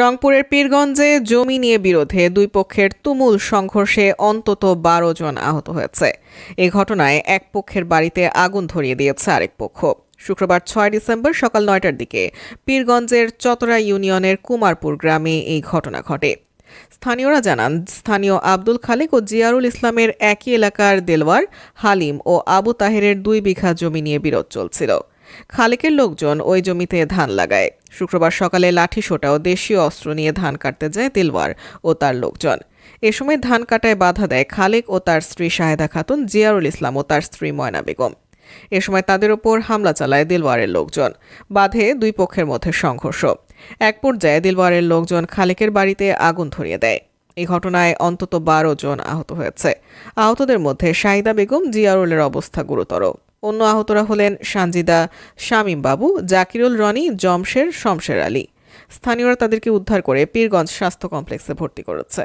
রংপুরের পীরগঞ্জে জমি নিয়ে বিরোধে দুই পক্ষের তুমুল সংঘর্ষে অন্তত বারো জন আহত হয়েছে। এ ঘটনায় এক পক্ষের বাড়িতে আগুন ধরিয়ে দিয়েছে আরেক পক্ষ। শুক্রবার ছয় ডিসেম্বর সকাল নয়টার দিকে পীরগঞ্জের চতরা ইউনিয়নের কুমারপুর গ্রামে এই ঘটনা ঘটে। স্থানীয়রা জানান, স্থানীয় আব্দুল খালেক ও জিয়ারুল ইসলামের একই এলাকার দেলওয়ার, হালিম ও আবু তাহেরের দুই বিঘা জমি নিয়ে বিরোধ চলছিল। খালেকের লোকজন ওই জমিতে ধান লাগায়। শুক্রবার সকালে লাঠিসোঁটা ও দেশীয় অস্ত্র নিয়ে ধান কাটতে যায় দিলওয়ার ও তার লোকজন। এ সময় ধান কাটায় বাধা দেয় খালেক ও তার স্ত্রী শাহেদা খাতুন, জিয়ারুল ইসলাম ও তার স্ত্রী ময়না বেগম। এ সময় তাদের ওপর হামলা চালায় দিলওয়ারের লোকজন। বাধে দুই পক্ষের মধ্যে সংঘর্ষ। এক পর্যায়ে দিলওয়ারের লোকজন খালেকের বাড়িতে আগুন ধরিয়ে দেয়। এই ঘটনায় অন্তত বারো জন আহত হয়েছে। আহতদের মধ্যে শাহিদা বেগম, জিয়ারুলের অবস্থা গুরুতর। অন্য আহতরা হলেন সানজিদা শামীম বাবু, জাকিরুল রনি, জমশের, শমশের আলী। স্থানীয়রা তাদেরকে উদ্ধার করে পীরগঞ্জ স্বাস্থ্য কমপ্লেক্সে ভর্তি করেছে।